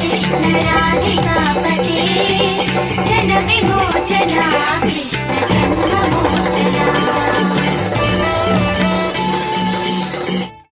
Krishna राधिकापते जगविमोचना Krishna